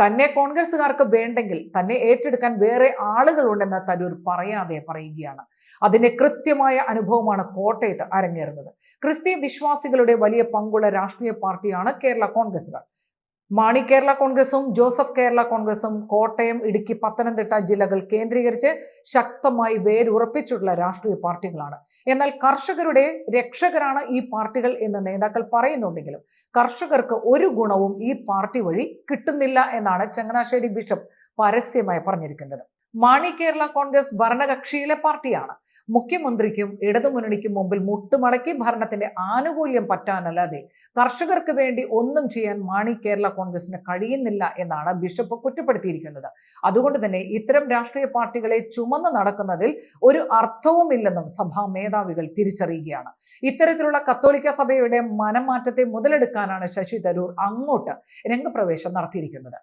തന്നെ കോൺഗ്രസുകാർക്ക് വേണ്ടെങ്കിൽ തന്നെ ഏറ്റെടുക്കാൻ വേറെ ആളുകളുണ്ടെന്ന് തരൂർ പറയാതെ പറയുകയാണ്. അതിന്റെ കൃത്യമായ അനുഭവമാണ് കോട്ടയത്ത് അരങ്ങേറുന്നത്. ക്രിസ്ത്യൻ വിശ്വാസികളുടെ വലിയ പങ്കുള്ള രാഷ്ട്രീയ പാർട്ടിയാണ് കേരള കോൺഗ്രസുകാർ മാണി കേരള കോൺഗ്രസും ജോസഫ് കേരള കോൺഗ്രസും കോട്ടയം ഇടുക്കി പത്തനംതിട്ട ജില്ലകൾ കേന്ദ്രീകരിച്ച് ശക്തമായി വേരുറപ്പിച്ചിട്ടുള്ള രാഷ്ട്രീയ പാർട്ടികളാണ്. എന്നാൽ കർഷകരുടെ രക്ഷകരാണ് ഈ പാർട്ടികൾ എന്ന് നേതാക്കൾ പറയുന്നുണ്ടെങ്കിലും കർഷകർക്ക് ഒരു ഗുണവും ഈ പാർട്ടി വഴി കിട്ടുന്നില്ല എന്നാണ് ചങ്ങനാശ്ശേരി ബിഷപ്പ് പരസ്യമായി പറഞ്ഞിരിക്കുന്നത്. മാണി കേരള കോൺഗ്രസ് ഭരണകക്ഷിയിലെ പാർട്ടിയാണ്. മുഖ്യമന്ത്രിക്കും ഇടതുമുന്നണിക്കും മുമ്പിൽ മുട്ടുമടക്കി ഭരണത്തിന്റെ ആനുകൂല്യം പറ്റാനല്ലാതെ കർഷകർക്ക് വേണ്ടി ഒന്നും ചെയ്യാൻ മാണി കേരള കോൺഗ്രസിന് കഴിയുന്നില്ല എന്നാണ് ബിഷപ്പ് കുറ്റപ്പെടുത്തിയിരിക്കുന്നത്. അതുകൊണ്ട് തന്നെ ഇത്തരം രാഷ്ട്രീയ പാർട്ടികളെ ചുമന്ന് നടക്കുന്നതിൽ ഒരു അർത്ഥവുമില്ലെന്നും സഭാ മേധാവികൾ തിരിച്ചറിയുകയാണ്. ഇത്തരത്തിലുള്ള കത്തോലിക്ക സഭയുടെ മനമാറ്റത്തെ മുതലെടുക്കാനാണ് ശശി തരൂർ അങ്ങോട്ട് രംഗപ്രവേശം നടത്തിയിരിക്കുന്നത്.